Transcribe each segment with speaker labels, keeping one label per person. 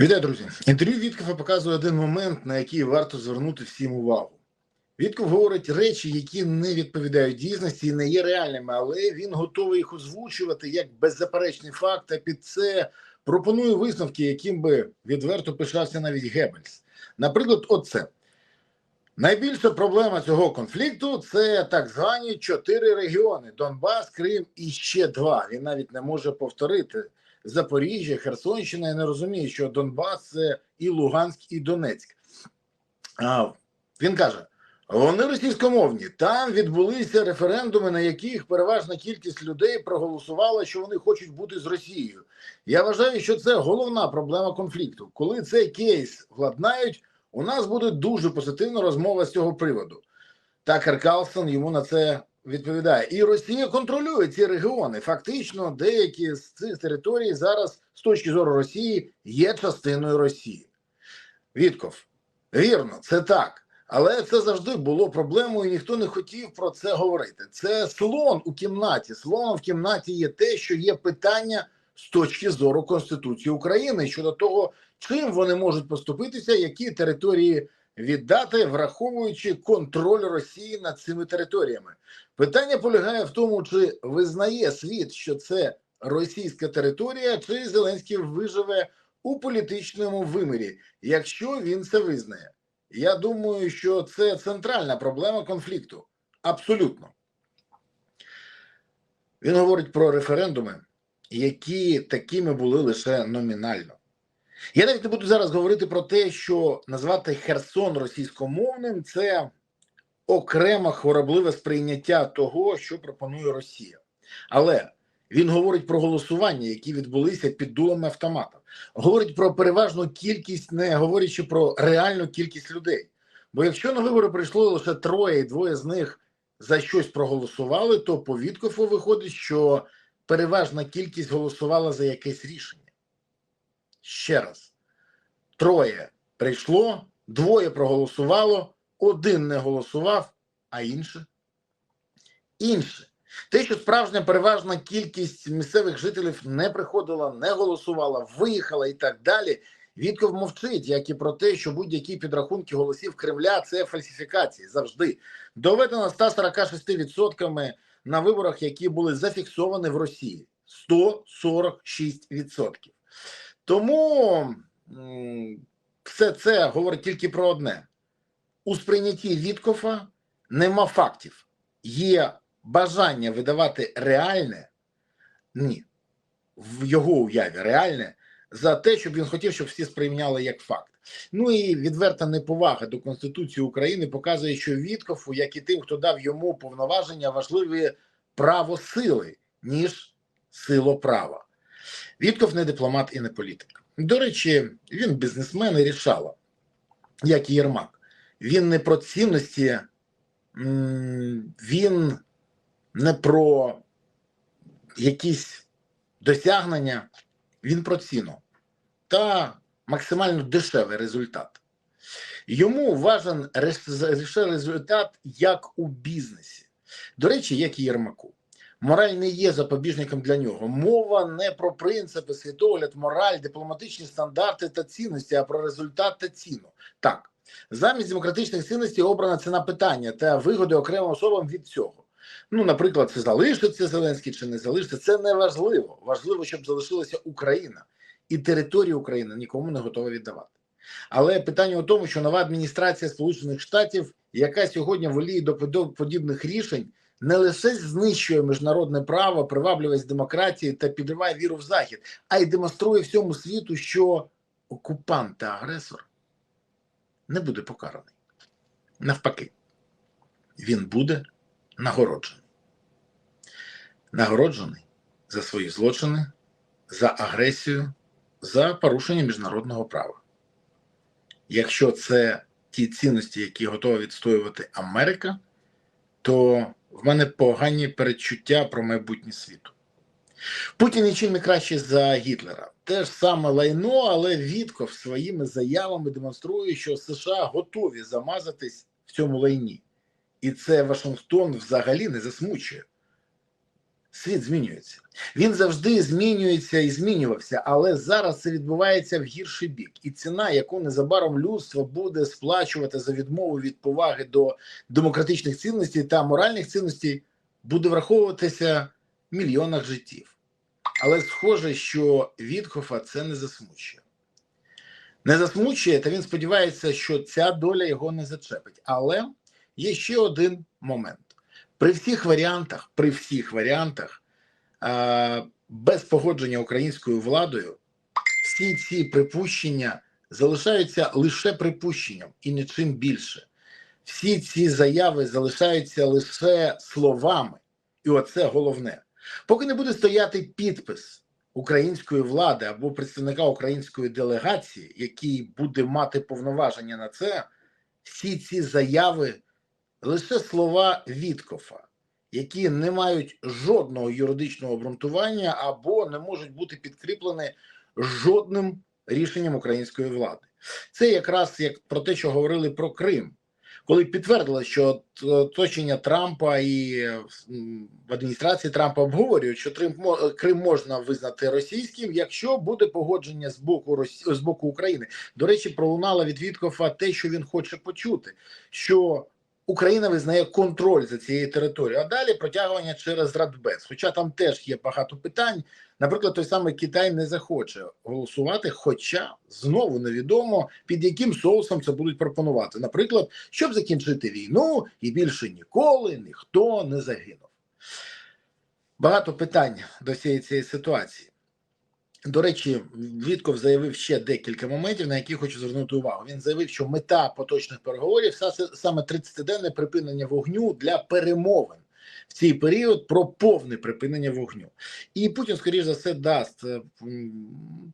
Speaker 1: Вітаю, друзі. Інтерв'ю Віткова показує один момент, на який варто звернути всім увагу. Вітков говорить речі, які не відповідають дійсності і не є реальними, але він готовий їх озвучувати як беззаперечний факт, а під це пропонує висновки, яким би відверто пишався навіть Геббельс. Наприклад, оце. Найбільша проблема цього конфлікту це так звані чотири регіони: Донбас, Крим і ще два. Він навіть не може повторити Запоріжжя, Херсонщина. Я не розумію, що Донбас це і Луганськ, і Донецьк. А, Він каже: вони російськомовні. Там відбулися референдуми, на яких переважна кількість людей проголосувала, що вони хочуть бути з Росією. Я вважаю, що це головна проблема конфлікту. Коли цей кейс владнають, у нас буде дуже позитивна розмова з цього приводу. Такер Карлсон йому на це відповідає. І Росія контролює ці регіони. Фактично, деякі з цих територій зараз, з точки зору Росії, є частиною Росії. Вітков, вірно, це так. Але це завжди було проблемою, і ніхто не хотів про це говорити. Це слон у кімнаті. Слоном в кімнаті є те, що є питання з точки зору Конституції України щодо того, чим вони можуть поступитися, які території віддати, враховуючи контроль Росії над цими територіями. Питання полягає в тому, чи визнає світ, що це російська територія, чи Зеленський виживе у політичному вимірі, якщо він це визнає. Я думаю, що це центральна проблема конфлікту. Абсолютно. Він говорить про референдуми, які такими були лише номінально. Я навіть не буду зараз говорити про те, що назвати Херсон російськомовним це окреме хворобливе сприйняття того, що пропонує Росія. Але він говорить про голосування, які відбулися під дулами автоматів. Говорить про переважну кількість, не говорячи про реальну кількість людей. Бо якщо на вибори прийшло лише троє, і двоє з них за щось проголосували, то по Віткофу виходить, що переважна кількість голосувала за якесь рішення. Ще раз, троє прийшло, двоє проголосувало, один не голосував, а інше. Інше. Те, що справжня переважна кількість місцевих жителів не приходила, не голосувала, виїхала і так далі. Вітков мовчить, як і про те, що будь-які підрахунки голосів Кремля це фальсифікації завжди. Доведено 146% на виборах, які були зафіксовані в Росії. 146%. Тому все це говорить тільки про одне: у сприйнятті Віткофа нема фактів, є бажання видавати реальне, ні, в його уяві реальне за те, щоб він хотів, щоб всі сприйняли як факт. Ну і відверта неповага до Конституції України показує, що Віткофу, як і тим, хто дав йому повноваження, важливі право сили, ніж сило права. Вітков не дипломат і не політик. До речі, він бізнесмен і рішала, як і Єрмак. Він не про цінності, він не про якісь досягнення, він про ціну та максимально дешевий результат. Йому важен результат як у бізнесі. До речі, як і Єрмаку. Мораль не є запобіжником для нього. Мова не про принципи, світогляд, мораль, дипломатичні стандарти та цінності, а про результат та ціну. Так, замість демократичних цінностей обрана ціна питання та вигоди окремим особам від цього. Ну, наприклад, це залишиться Зеленський чи не залишиться. Це не важливо. Важливо, щоб залишилася Україна і територія України нікому не готова віддавати. Але питання у тому, що нова адміністрація Сполучених Штатів, яка сьогодні воліє до подібних рішень, не лише знищує міжнародне право, привабливість демократії та підриває віру в захід, а й демонструє всьому світу, що окупант та агресор не буде покараний. Навпаки, він буде нагороджений. Нагороджений за свої злочини, за агресію, за порушення міжнародного права. Якщо це ті цінності, які готова відстоювати Америка, то в мене погані передчуття про майбутнє світу. Путін нічим не краще за Гітлера. Те ж саме лайно, але Вітков своїми заявами демонструє, що США готові замазатись в цьому лайні. І це Вашингтон взагалі не засмучує. Світ змінюється. Він завжди змінюється і змінювався, але зараз це відбувається в гірший бік. І ціна, яку незабаром людство буде сплачувати за відмову від поваги до демократичних цінностей та моральних цінностей, буде враховуватися в мільйонах життів. Але схоже, що Вітхофа це не засмучує. Не засмучує, та він сподівається, що ця доля його не зачепить. Але є ще один момент. При всіх варіантах, при всіх варіантах, без погодження українською владою, всі ці припущення залишаються лише припущенням і нічим більше. Всі ці заяви залишаються лише словами, і оце головне. Поки не буде стояти підпис української влади або представника української делегації, який буде мати повноваження на це, всі ці заяви лише слова Віткофа, які не мають жодного юридичного обґрунтування або не можуть бути підкріплені жодним рішенням української влади. Це якраз як про те, що говорили про Крим. Коли підтвердили, що оточення Трампа і в адміністрації Трампа обговорюють, що Крим, можна визнати російським, якщо буде погодження з боку Росі... з боку України. До речі, пролунало від Віткофа те, що він хоче почути, що Україна визнає контроль за цією територією, а далі протягування через Радбез. Хоча там теж є багато питань. Наприклад, той самий Китай не захоче голосувати, хоча знову невідомо під яким соусом це будуть пропонувати. Наприклад, щоб закінчити війну і більше ніколи ніхто не загинув. Багато питань до цієї цієї ситуації. До речі, Вітков заявив ще декілька моментів, на які хочу звернути увагу. Він заявив, що мета поточних переговорів саме 30-денне припинення вогню для перемовин в цей період про повне припинення вогню. І Путін, скоріш за все, дасть е,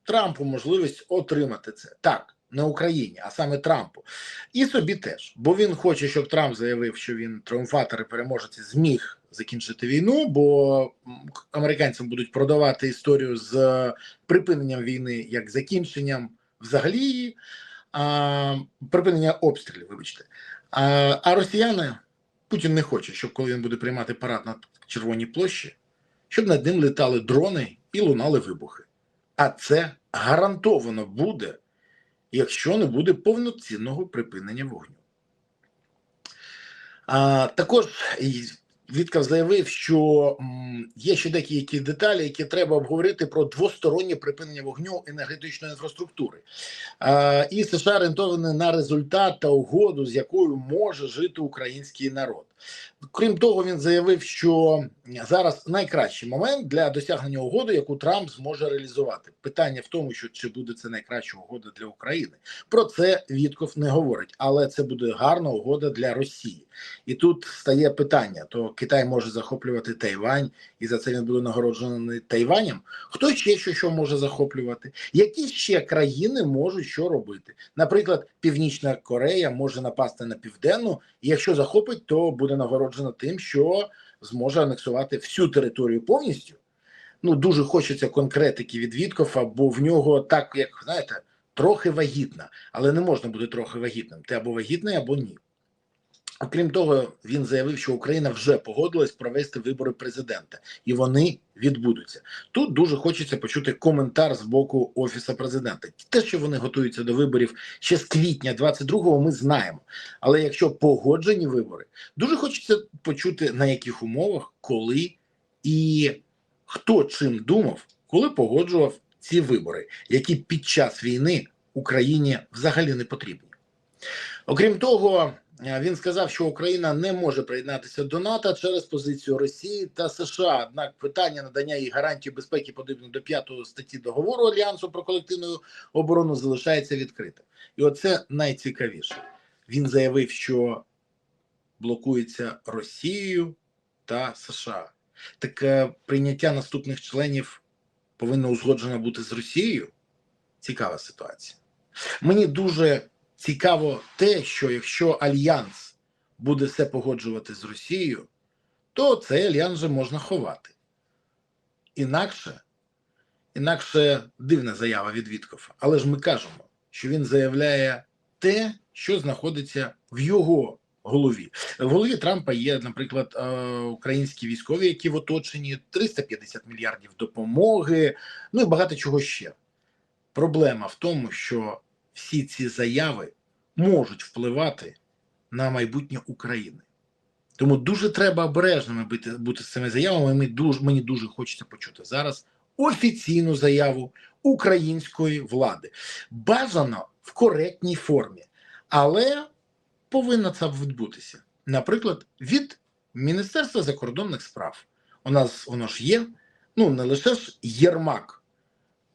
Speaker 1: Трампу можливість отримати це так. Не Україні, а саме Трампу, і собі теж, бо він хоче, щоб Трамп заявив, що він тріумфатор і переможець зміг закінчити війну, бо американцям будуть продавати історію з припиненням війни як закінченням взагалі а, припинення обстрілів, вибачте. А, а росіяни Путін не хоче, щоб коли він буде приймати парад на Червоній площі, щоб над ним літали дрони і лунали вибухи. А це гарантовано буде, якщо не буде повноцінного припинення вогню. А, також і Віткав заявив, що є ще деякі деталі, які треба обговорити про двостороннє припинення вогню енергетичної інфраструктури. І США орієнтовані на результат та угоду, з якою може жити український народ. Крім того, він заявив, що зараз найкращий момент для досягнення угоди, яку Трамп зможе реалізувати. Питання в тому, що чи буде це найкраща угода для України. Про це Вітков не говорить, але це буде гарна угода для Росії. І тут стає питання: то Китай може захоплювати Тайвань, і за це він буде нагороджений Тайванем. Хто ще що, що може захоплювати? Які ще країни можуть що робити? Наприклад, Північна Корея може напасти на південну, і якщо захопить, то буде нагороджена тим, що зможе анексувати всю територію повністю. Ну дуже хочеться конкретики від Віткофа, бо в нього так, як знаєте, трохи вагітна, але не можна бути трохи вагітним. Ти або вагітний, або ні. Окрім того, він заявив, що Україна вже погодилась провести вибори президента, і вони відбудуться. Тут дуже хочеться почути коментар з боку офісу президента. Те, що вони готуються до виборів ще з квітня 22-го, ми знаємо. Але якщо погоджені вибори, дуже хочеться почути на яких умовах, коли і хто чим думав, коли погоджував ці вибори, які під час війни Україні взагалі не потрібні. Окрім того, він сказав, що Україна не може приєднатися до НАТО через позицію Росії та США. Однак питання надання їй гарантій безпеки подібно до п'ятої статті договору Альянсу про колективну оборону залишається відкритим. І оце найцікавіше. Він заявив, що блокується Росією та США. Таке прийняття наступних членів повинно узгоджено бути з Росією. Цікава ситуація. Мені дуже цікаво те, що якщо альянс буде все погоджувати з Росією, то цей альянс вже можна ховати. Інакше, інакше дивна заява від Віткофа. Але ж ми кажемо, що він заявляє те, що знаходиться в його голові. В голові Трампа є, наприклад, е, українські військові, які в оточенні 350 мільярдів допомоги, ну і багато чого ще. Проблема в тому, що всі ці заяви можуть впливати на майбутнє України. Тому дуже треба обережними бути, бути з цими заявами. Мені дуже, мені дуже хочеться почути зараз офіційну заяву української влади. Бажано в коректній формі, але повинно це відбутися. Наприклад, від Міністерства закордонних справ. У нас воно ж є. Ну не лише ж Єрмак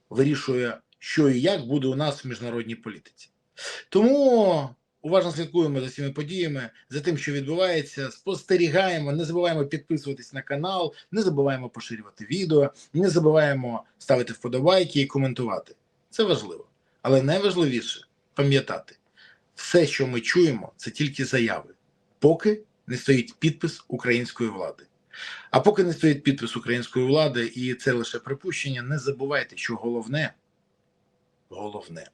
Speaker 1: вирішує, що і як буде у нас в міжнародній політиці. Тому уважно слідкуємо за цими подіями, за тим, що відбувається, спостерігаємо, не забуваємо підписуватись на канал, не забуваємо поширювати відео, не забуваємо ставити вподобайки і коментувати. Це важливо. Але найважливіше пам'ятати, все, що ми чуємо, це тільки заяви, поки не стоїть підпис української влади. А поки не стоїть підпис української влади, і це лише припущення, не забувайте, що головне, головне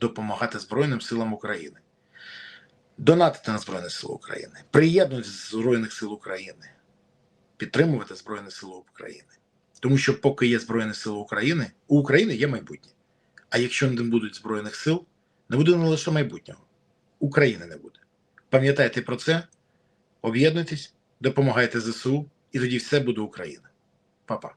Speaker 1: допомагати Збройним силам України. Донатити на Збройні Сили України, приєднуйтесь до Збройних сил України, підтримувати Збройні Сили України. Тому що, поки є Збройні Сили України, у України є майбутнє. А якщо не будуть Збройних сил, не буде не лише майбутнього, України не буде. Пам'ятайте про це, об'єднуйтесь, допомагайте ЗСУ, і тоді все буде Україна. Па-па.